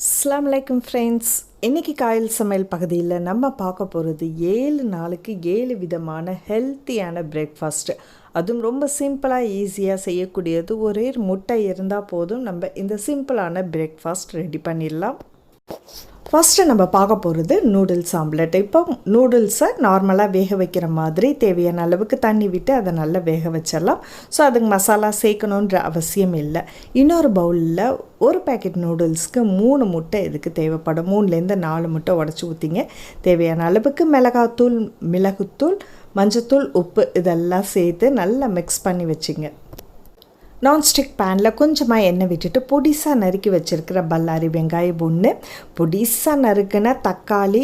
அஸ்லாம் வலைக்கம் ஃப்ரெண்ட்ஸ் இன்றைக்கி காயல் சமையல் பகுதியில் நம்ம பார்க்க போகிறது ஏழு நாளுக்கு ஏழு விதமான ஹெல்த்தியான பிரேக்ஃபாஸ்ட்டு அதுவும் ரொம்ப சிம்பிளாக ஈஸியாக செய்யக்கூடியது. ஒரே முட்டை இருந்தால் போதும். நம்ம இந்த சிம்பிளான பிரேக்ஃபாஸ்ட் ரெடி பண்ணிடலாம். ஃபஸ்ட்டு நம்ம பார்க்க போகிறது நூடுல்ஸ் ஆம்லெட் இப்போ நூடுல்ஸை நார்மலாக வேக வைக்கிற மாதிரி தேவையான அளவுக்கு தண்ணி விட்டு அதை நல்லா வேக வச்சிடலாம். ஸோ அதுக்கு மசாலா சேர்க்கணுன்ற அவசியம் இல்லை. இன்னொரு பவுலில் ஒரு பேக்கெட் நூடுல்ஸ்க்கு மூணு முட்டை இதுக்கு தேவைப்படும். மூணுலேருந்து நாலு முட்டை உடச்சி ஊற்றிங்க தேவையான அளவுக்கு மிளகாத்தூள் மிளகுத்தூள் மஞ்சத்தூள் உப்பு இதெல்லாம் சேர்த்து நல்லா மிக்ஸ் பண்ணி வச்சுங்க. நான்ஸ்டிக் பேனில் கொஞ்சமாக எண்ணெய் விட்டுட்டு பொடிசாக நறுக்கி வச்சுருக்கிற பல்லாரி வெங்காயம் ஒன்று பொடிசாக நறுக்குன தக்காளி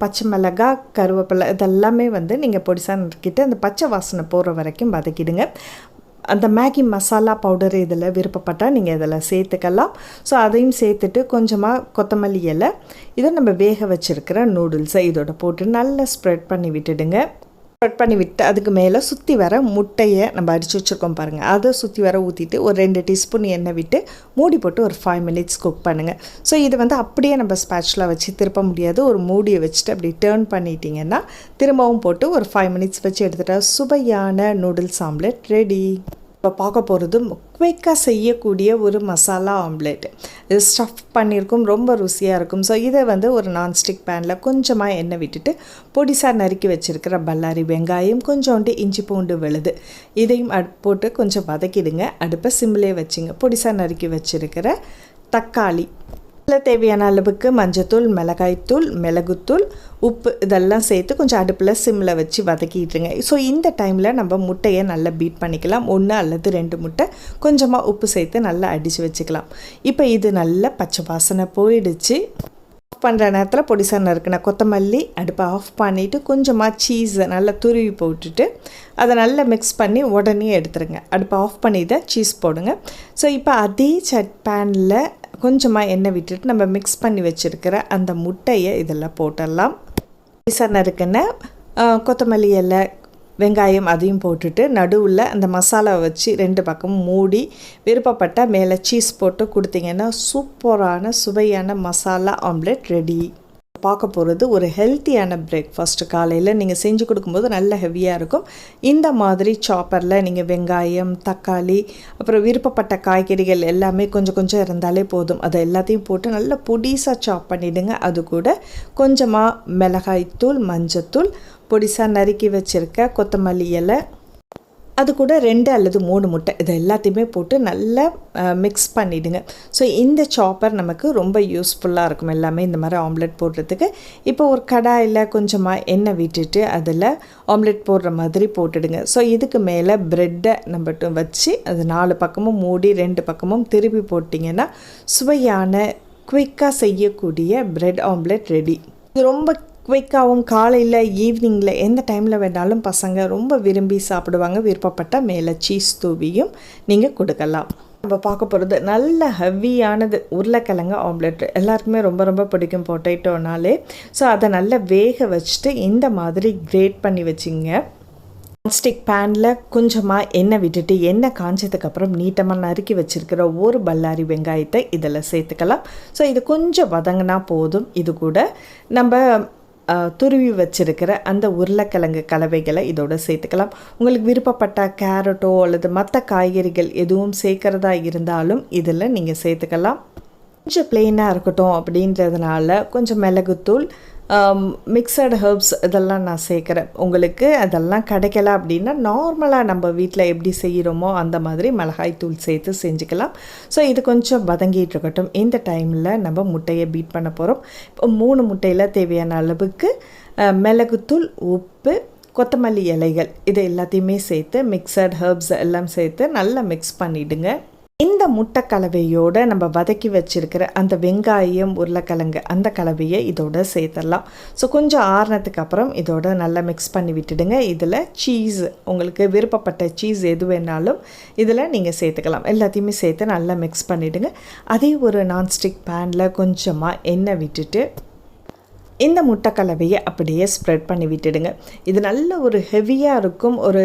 பச்சை மிளகாய் கருவேப்பிலை இதெல்லாமே வந்து நீங்கள் பொடிசாக நறுக்கிட்டு அந்த பச்சை வாசனை போகிற வரைக்கும் வதக்கிடுங்க. அந்த மேகி மசாலா பவுடர் இதில் விருப்பப்பட்டால் நீங்கள் இதில் சேர்த்துக்கலாம். ஸோ அதையும் சேர்த்துட்டு கொஞ்சமாக கொத்தமல்லி இலை. இதை நம்ம வேக வச்சுருக்கிற நூடுல்ஸை இதோட போட்டு நல்லா ஸ்ப்ரெட் பண்ணி விட்டுடுங்க. கட் பண்ணி விட்டு அதுக்கு மேலே சுற்றி வர முட்டையை நம்ம அடித்து வச்சுருக்கோம் பாருங்கள் அதை சுற்றி வர ஊற்றிட்டு ஒரு ரெண்டு டீஸ்பூன் எண்ணெய் விட்டு மூடி போட்டு ஒரு ஃபைவ் மினிட்ஸ் குக் பண்ணுங்கள் ஸோ இது வந்து அப்படியே நம்ம ஸ்பேட்சில் வச்சு திருப்ப முடியாது. ஒரு மூடியை வச்சுட்டு அப்படி டேர்ன் பண்ணிட்டீங்கன்னா திரும்பவும் போட்டு ஒரு ஃபைவ் மினிட்ஸ் வச்சு எடுத்துகிட்டா சுவையான நூடுல்ஸ் ஆம்லெட் ரெடி இப்போ பார்க்க போகிறது குயிக்காக செய்யக்கூடிய ஒரு மசாலா ஆம்லெட் இது ஸ்டஃப் பண்ணியிருக்கும் ரொம்ப ருசியாக இருக்கும். ஸோ இதை வந்து ஒரு நான்ஸ்டிக் பேனில் கொஞ்சமாக எண்ணெய் விட்டுட்டு பொடிசாக நறுக்கி வச்சுருக்கிற பல்லாரி வெங்காயம் கொஞ்சோண்டு இஞ்சி பூண்டு விழுது. இதையும் போட்டு கொஞ்சம் வதக்கிடுங்க. அடுப்பை சிம்மிலே வச்சுங்க. பொடிசாக நறுக்கி வச்சுருக்கிற தக்காளி. இதில் தேவையான அளவுக்கு மஞ்சத்தூள் மிளகாய்த்தூள் மிளகுத்தூள் உப்பு இதெல்லாம் சேர்த்து கொஞ்சம் அடுப்பில் சிம்மில் வச்சு வதக்கிட்டுருங்க. ஸோ இந்த டைமில் நம்ம முட்டையை நல்லா பீட் பண்ணிக்கலாம். ஒன்று அல்லது ரெண்டு முட்டை கொஞ்சமாக உப்பு சேர்த்து நல்லா அடித்து வச்சுக்கலாம். இப்போ இது நல்லா பச்சை வாசனை போயிடுச்சு. ஆஃப் பண்ணுற நேரத்தில் பொடிசாக நறுக்கின கொத்தமல்லி அடுப்பை ஆஃப் பண்ணிவிட்டு கொஞ்சமாக சீஸை நல்லா துருவி போட்டுட்டு அதை நல்லா மிக்ஸ் பண்ணி உடனே எடுத்துருங்க. அடுப்பை ஆஃப் பண்ணி தான் சீஸ் போடுங்க. ஸோ இப்போ அதே சட் பேனில் கொஞ்சமாக எண்ணெய் விட்டுட்டு நம்ம மிக்ஸ் பண்ணி வச்சுருக்கிற அந்த முட்டையை இதில் போட்டுடலாம் பொடிசாக நறுக்கின கொத்தமல்லி இலை வெங்காயம் அதையும் போட்டுட்டு நடுவில் அந்த மசாலாவை வச்சு ரெண்டு பக்கமும் மூடி விருப்பப்பட்ட மேலே சீஸ் போட்டு கொடுத்தீங்கன்னா சூப்பரான சுவையான மசாலா ஆம்லெட் ரெடி பார்க்க போகிறது ஒரு ஹெல்த்தியான பிரேக்ஃபாஸ்ட் காலையில் நீங்கள் செஞ்சு கொடுக்கும்போது நல்ல ஹெவியாக இருக்கும். இந்த மாதிரி சாப்பரில் நீங்கள் வெங்காயம் தக்காளி அப்புறம் விருப்பப்பட்ட காய்கறிகள் எல்லாமே கொஞ்சம் கொஞ்சம் இருந்தாலே போதும். அதை எல்லாத்தையும் போட்டு நல்லா பொடிசாக சாப் பண்ணிவிடுங்க அது கூட கொஞ்சமாக மிளகாய்த்தூள் மஞ்சத்தூள் பொடிசாக நறுக்கி வச்சுருக்க கொத்தமல்லி இலை அது கூட ரெண்டு அல்லது மூணு முட்டை இதை எல்லாத்தையுமே போட்டு நல்லா மிக்ஸ் பண்ணிவிடுங்க ஸோ இந்த சாப்பர் நமக்கு ரொம்ப யூஸ்ஃபுல்லாக இருக்கும் எல்லாமே இந்த மாதிரி ஆம்லெட் போடுறதுக்கு. இப்போ ஒரு கடாயில் கொஞ்சமாக எண்ணெய் விட்டுட்டு அதில் ஆம்லெட் போடுற மாதிரி போட்டுடுங்க. ஸோ இதுக்கு மேலே ப்ரெட்டை நம்ம வச்சு அது நாலு பக்கமும் மூடி ரெண்டு பக்கமும் திருப்பி போட்டிங்கன்னா சுவையான குயிக்காக செய்யக்கூடிய ப்ரெட் ஆம்லெட் ரெடி இது ரொம்ப குயிக்காகவும் காலையில் ஈவினிங்கில் எந்த டைமில் வேணாலும் பசங்க ரொம்ப விரும்பி சாப்பிடுவாங்க. விருப்பப்பட்ட மேலே சீஸ் தூவியும் நீங்கள் கொடுக்கலாம். நம்ம பார்க்க போகிறது நல்ல ஹெவியானது உருளைக்கிழங்கு ஆம்லெட் எல்லாருக்குமே ரொம்ப ரொம்ப பிடிக்கும் பொட்டேட்டோனாலே ஸோ அதை நல்லா வேக வச்சுட்டு இந்த மாதிரி கிரேட் பண்ணி வச்சிங்க. நான்ஸ்டிக் பேனில் கொஞ்சமாக எண்ணெய் விட்டுட்டு எண்ணெய் காஞ்சதுக்கப்புறம் நீட்டமாக நறுக்கி வச்சுருக்கிற ஒரு பல்லாரி வெங்காயத்தை இதில் சேர்த்துக்கலாம். ஸோ இது கொஞ்சம் வதங்கினா போதும். இது கூட நம்ம துருவி வச்சுருக்கிற அந்த உருளைக்கிழங்கு கலவைகளை இதோட சேர்த்துக்கலாம். உங்களுக்கு விருப்பப்பட்ட கேரட்டோ அல்லது மற்ற காய்கறிகள் எதுவும் சேர்க்குறதா இருந்தாலும் இதில் நீங்கள் சேர்த்துக்கலாம். கொஞ்சம் பிளெயினாக இருக்கட்டும் அப்படின்றதுனால கொஞ்சம் மிளகுத்தூள் Um, மிக்சட் ஹர்ப்ஸ் இதெல்லாம் நான் சேர்க்குறேன். உங்களுக்கு அதெல்லாம் கிடைக்கல அப்படின்னா நார்மலாக நம்ம வீட்டில் எப்படி செய்கிறோமோ அந்த மாதிரி மிளகாய் தூள் சேர்த்து செஞ்சுக்கலாம். ஸோ இது கொஞ்சம் வதங்கிட்டு இருக்கட்டும். இந்த டைமில் நம்ம முட்டையை பீட் பண்ண போகிறோம் இப்போ மூணு முட்டையில் தேவையான அளவுக்கு மிளகுத்தூள் உப்பு கொத்தமல்லி இலைகள் இது எல்லாத்தையுமே சேர்த்து மிக்சட் ஹர்ப்ஸ் எல்லாம் சேர்த்து நல்லா மிக்ஸ் பண்ணிவிடுங்க இந்த முட்டை கலவையோடு நம்ம வதக்கி வச்சுருக்கிற அந்த வெங்காயம் உருளைக்கிழங்கு அந்த கலவையை இதோட சேர்த்துடலாம். ஸோ கொஞ்சம் ஆறுனதுக்கு அப்புறம் இதோட நல்லா மிக்ஸ் பண்ணி விட்டுடுங்க. இதில் சீஸ் உங்களுக்கு விருப்பப்பட்ட சீஸ் எது வேணாலும் இதில் நீங்கள் சேர்த்துக்கலாம். எல்லாத்தையுமே சேர்த்து நல்லா மிக்ஸ் பண்ணிவிடுங்க அதே ஒரு நான்ஸ்டிக் பேனில் கொஞ்சமாக எண்ணெய் விட்டுட்டு இந்த முட்டை கலவையை அப்படியே ஸ்ப்ரெட் பண்ணி விட்டுடுங்க. இது நல்ல ஒரு ஹெவியாக இருக்கும். ஒரு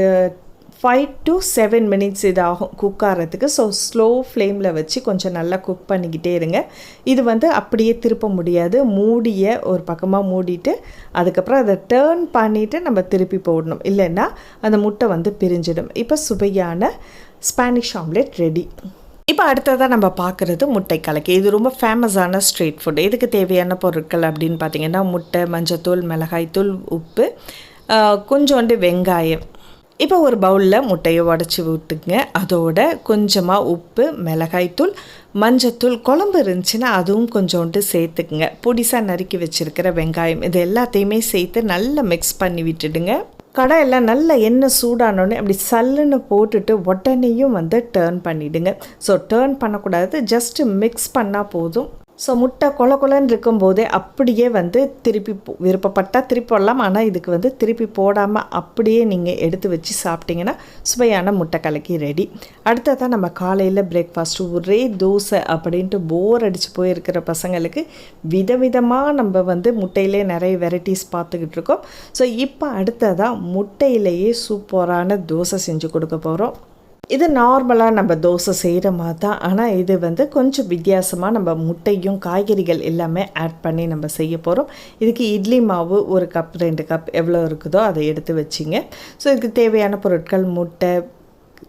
ஃபைவ் டு செவன் மினிட்ஸ் இதாகும் குக் ஆகிறதுக்கு ஸோ ஸ்லோ ஃப்ளேமில் வச்சு கொஞ்சம் நல்லா குக் பண்ணிக்கிட்டே இருங்க. இது வந்து அப்படியே திருப்ப முடியாது. மூடிய ஒரு பக்கமாக மூடிட்டு அதுக்கப்புறம் அதை டேர்ன் பண்ணிவிட்டு நம்ம திருப்பி போடணும். இல்லைன்னா அந்த முட்டை வந்து பிரிஞ்சிடும். இப்போ சுவையான ஸ்பானிஷ் ஆம்லெட் ரெடி இப்போ அடுத்ததாக நம்ம பார்க்குறது முட்டை கலக்கி. இது ரொம்ப ஃபேமஸான ஸ்ட்ரீட் ஃபுட் இதுக்கு தேவையான பொருட்கள் அப்படின்னு பார்த்தீங்கன்னா முட்டை மஞ்சத்தூள் மிளகாய்த்தூள் உப்பு கொஞ்சோண்டு வெங்காயம். இப்போ ஒரு பவுலில் முட்டையை உடச்சி விட்டுங்க. அதோட கொஞ்சமாக உப்பு மிளகாய்த்தூள் மஞ்சத்தூள் குழம்பு இருந்துச்சுன்னா அதுவும் கொஞ்சோண்டு சேர்த்துக்குங்க. பொடிசாக நறுக்கி வச்சுருக்கிற வெங்காயம் இது எல்லாத்தையுமே சேர்த்து நல்லா மிக்ஸ் பண்ணி விட்டுடுங்க. கடை எல்லாம் நல்லா எண்ணெய் சூடானோடனே அப்படி சல்லுன்னு போட்டுட்டு உடனேயும் வந்து டேர்ன் பண்ணிவிடுங்க ஸோ டேர்ன் பண்ணக்கூடாது ஜஸ்ட்டு மிக்ஸ் பண்ணால் போதும். ஸோ முட்டை கொல கொலன்னு இருக்கும்போதே அப்படியே வந்து திருப்பி விருப்பப்பட்டால் திருப்பி போடலாம். ஆனால் இதுக்கு வந்து திருப்பி போடாமல் அப்படியே நீங்கள் எடுத்து வச்சு சாப்பிட்டீங்கன்னா சுவையான முட்டை கலக்கி ரெடி அடுத்ததான் நம்ம காலையில் பிரேக்ஃபாஸ்ட்டு ஒரே தோசை அப்படின்ட்டு போர் அடித்து போயிருக்கிற பசங்களுக்கு விதவிதமாக நம்ம வந்து முட்டையிலே நிறைய வெரைட்டிஸ் பார்த்துக்கிட்டு இருக்கோம். ஸோ இப்போ அடுத்ததாக முட்டையிலேயே சூப்பரான தோசை செஞ்சு கொடுக்க போகிறோம் இது நார்மலாக நம்ம தோசை செய்கிற மாதிரி தான் ஆனால் இது வந்து கொஞ்சம் வித்தியாசமாக நம்ம முட்டையும் காய்கறிகள் எல்லாமே ஆட் பண்ணி நம்ம செய்ய போகிறோம் இதுக்கு இட்லி மாவு ஒரு கப் ரெண்டு கப் எவ்வளோ இருக்குதோ அதை எடுத்து வச்சிங்க. ஸோ இதுக்கு தேவையான பொருட்கள் முட்டை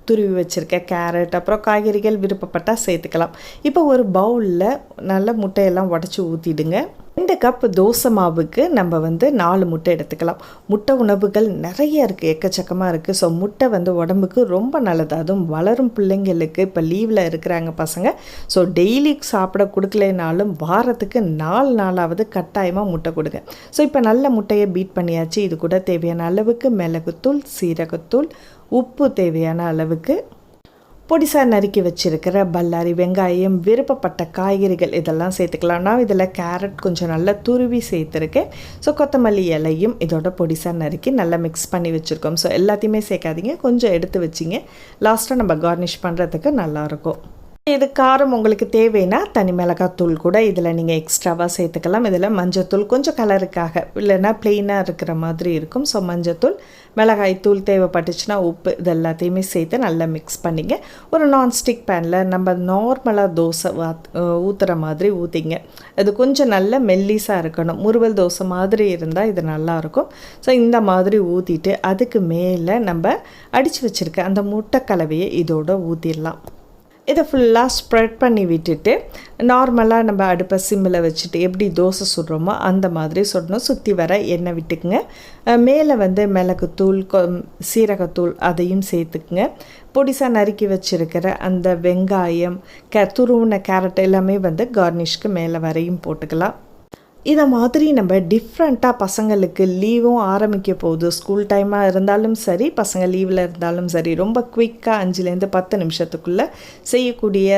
துருவி வச்சுருக்க கேரட் அப்புறம் காய்கறிகள் விருப்பப்பட்டால் சேர்த்துக்கலாம். இப்போ ஒரு பவுலில் நல்ல முட்டையெல்லாம் உடச்சி ஊற்றிடுங்க ரெண்டு கப் தோசை மாவுக்கு நம்ம வந்து நாலு முட்டை எடுத்துக்கலாம். முட்டை உணவுகள் நிறைய இருக்குது எக்கச்சக்கமாக இருக்குது ஸோ முட்டை வந்து உடம்புக்கு ரொம்ப நல்லது. அதுவும் வளரும் பிள்ளைங்களுக்கு இப்போ லீவில் இருக்கிறாங்க பசங்க. ஸோ டெய்லி சாப்பிட கொடுக்கலைனாலும் வாரத்துக்கு நாலு நாளாவது கட்டாயமாக முட்டை கொடுங்க. ஸோ இப்போ நல்ல முட்டையை பீட் பண்ணியாச்சு. இது கூட தேவையான அளவுக்கு மிளகுத்தூள் சீரகத்தூள் உப்பு தேவையான அளவுக்கு பொடிசாக நறுக்கி வச்சிருக்கிற பல்லாரி வெங்காயம் விருப்பப்பட்ட காய்கறிகள் இதெல்லாம் சேர்த்துக்கலாம். நான் இதில் கேரட் கொஞ்சம் நல்லா துருவி சேர்த்துருக்கேன். ஸோ கொத்தமல்லி இலையும் இதோட பொடிசாக நறுக்கி நல்லா மிக்ஸ் பண்ணி வச்சுருக்கோம். ஸோ எல்லாத்தையுமே சேர்க்காதீங்க. கொஞ்சம் எடுத்து வச்சிங்க. லாஸ்ட்டாக நம்ம கார்னிஷ் பண்ணுறதுக்கு நல்லாயிருக்கும். இது காரம் உங்களுக்கு தேவைன்னா தனி மிளகாத்தூள் கூட இதில் நீங்கள் எக்ஸ்ட்ராவாக சேர்த்துக்கலாம். இதில் மஞ்சத்தூள் கொஞ்சம் கலருக்காக இல்லைன்னா ப்ளெயினாக இருக்கிற மாதிரி இருக்கும். ஸோ மஞ்சத்தூள் மிளகாய்த்தூள் தேவைப்பட்டுச்சுன்னா உப்பு இது எல்லாத்தையுமே சேர்த்து நல்லா மிக்ஸ் பண்ணிங்க. ஒரு நான்ஸ்டிக் பேனில் நம்ம நார்மலாக தோசை வாத் ஊற்றுற மாதிரி ஊற்றிங்க அது கொஞ்சம் நல்ல மெல்லிஸாக இருக்கணும். முறுவல் தோசை மாதிரி இருந்தால் இது நல்லாயிருக்கும் ஸோ இந்த மாதிரி ஊற்றிட்டு அதுக்கு மேலே நம்ம அடித்து வச்சுருக்க அந்த முட்டை கலவையை இதோட ஊற்றிடலாம் இதை ஃபுல்லாக ஸ்ப்ரெட் பண்ணி விட்டுட்டு நார்மலாக நம்ம அடுப்பை சிம்மில் வச்சுட்டு எப்படி தோசை சுடுறோமோ அந்த மாதிரி சுடணும். சுற்றி வர எண்ணெய் விட்டுக்குங்க. மேலே வந்து மிளகுத்தூள் கொ சீரகத்தூள் அதையும் சேர்த்துக்குங்க. பொடிசாக நறுக்கி வச்சுருக்கிற அந்த வெங்காயம் க துருவின கேரட் எல்லாமே வந்து கார்னிஷ்க்கு மேலே வரையும் போட்டுக்கலாம். இதை மாதிரி நம்ம டிஃப்ரெண்ட்டாக பசங்களுக்கு லீவும் ஆரம்பிக்க போகுது. ஸ்கூல் டைமாக இருந்தாலும் சரி பசங்க லீவில் இருந்தாலும் சரி ரொம்ப குயிக்காக அஞ்சுலேருந்து பத்து நிமிஷத்துக்குள்ளே செய்யக்கூடிய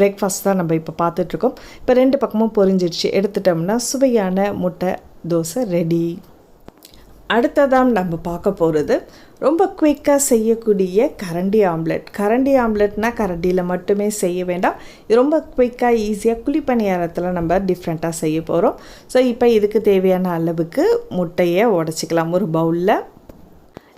பிரேக்ஃபாஸ்ட் தான் நம்ம இப்போ பார்த்துட்ருக்கோம் இப்போ ரெண்டு பக்கமும் பொரிஞ்சிடுச்சு. எடுத்துட்டோம்னா சுவையான முட்டை தோசை ரெடி அடுத்ததாம் நம்ம பார்க்க போகிறது ரொம்ப குயிக்காக செய்யக்கூடிய கரண்டி ஆம்லெட். கரண்டி ஆம்லெட்னா கரண்டியில் மட்டுமே செய்ய வேண்டாம். இது ரொம்ப குயிக்காக ஈஸியாக குழிப்பணியாரத்தில் நம்ம டிஃப்ரெண்ட்டாக செய்ய போகிறோம் ஸோ இப்போ இதுக்கு தேவையான அளவுக்கு முட்டையை உடச்சிக்கலாம். ஒரு பவுலில்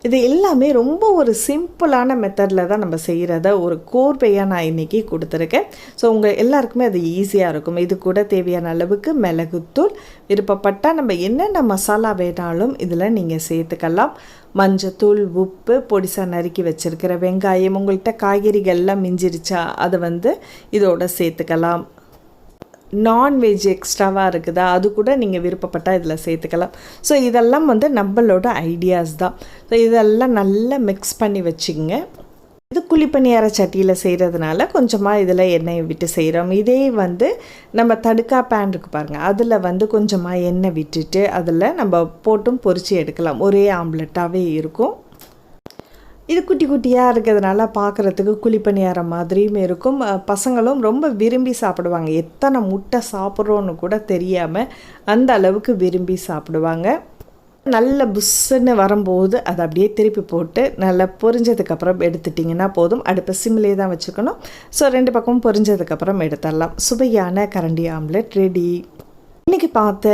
இது எல்லாமே ரொம்ப ஒரு சிம்பிளான மெத்தடில் தான் நம்ம செய்கிறத ஒரு கோர்வையாக நான் இன்றைக்கி கொடுத்துருக்கேன். ஸோ உங்கள் எல்லாருக்குமே அது ஈஸியாக இருக்கும். இது கூட தேவையான அளவுக்கு மிளகுத்தூள் விருப்பப்பட்டால் நம்ம என்னென்ன மசாலா வேணாலும் இதில் நீங்கள் சேர்த்துக்கலாம். மஞ்சத்தூள் உப்பு பொடிசாக நறுக்கி வச்சுருக்கிற வெங்காயம் உங்கள்கிட்ட காய்கறிகள்லாம் மிஞ்சிருச்சா அதை வந்து இதோட சேர்த்துக்கலாம். நான்வெஜ் எக்ஸ்ட்ராவாக இருக்குதா? அது கூட நீங்கள் விருப்பப்பட்டால் இதில் சேர்த்துக்கலாம். ஸோ இதெல்லாம் வந்து நம்மளோட ஐடியாஸ் தான். ஸோ இதெல்லாம் நல்லா மிக்ஸ் பண்ணி வச்சுங்க இது குழிப்பணியார சட்டியில் செய்கிறதுனால கொஞ்சமாக இதில் எண்ணெயை விட்டு செய்கிறோம் இதே வந்து நம்ம தடுக்கா பேன் இருக்குது பாருங்கள் அதில் வந்து கொஞ்சமாக எண்ணெய் விட்டுட்டு அதில் நம்ம போட்டும் பொறிச்சு எடுக்கலாம். ஒரே ஆம்லெட்டாகவே இருக்கும். இது குட்டி குட்டியாக இருக்கிறதுனால பார்க்குறதுக்கு குழிப்பணியாரம் மாதிரியும் இருக்கும். பசங்களும் ரொம்ப விரும்பி சாப்பிடுவாங்க. எத்தனை முட்டை சாப்பிட்றோன்னு கூட தெரியாமல் அந்த அளவுக்கு விரும்பி சாப்பிடுவாங்க. நல்ல புஷ்ஷுன்னு வரும்போது அதை அப்படியே திருப்பி போட்டு நல்லா பொரிஞ்சதுக்கப்புறம் எடுத்துட்டிங்கன்னா போதும். அடுப்பை சிம்மிலே தான் வச்சுக்கணும். ஸோ ரெண்டு பக்கமும் பொரிஞ்சதுக்கப்புறம் எடுத்துடலாம். சுவையான கரண்டி ஆம்லெட் ரெடி. இன்றைக்கி பார்த்த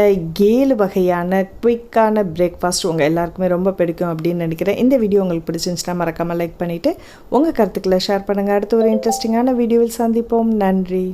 ஏழு வகையான குயிக்கான பிரேக்ஃபாஸ்ட் உங்கள் எல்லாருக்குமே ரொம்ப பிடிக்கும் அப்படின்னு நினைக்கிறேன். இந்த வீடியோ உங்களுக்கு பிடிச்சிருந்துச்சுன்னா மறக்காமல் லைக் பண்ணிவிட்டு உங்கள் கருத்துக்களை ஷேர் பண்ணுங்கள் அடுத்து ஒரு இன்ட்ரெஸ்டிங்கான வீடியோவில் சந்திப்போம். நன்றி.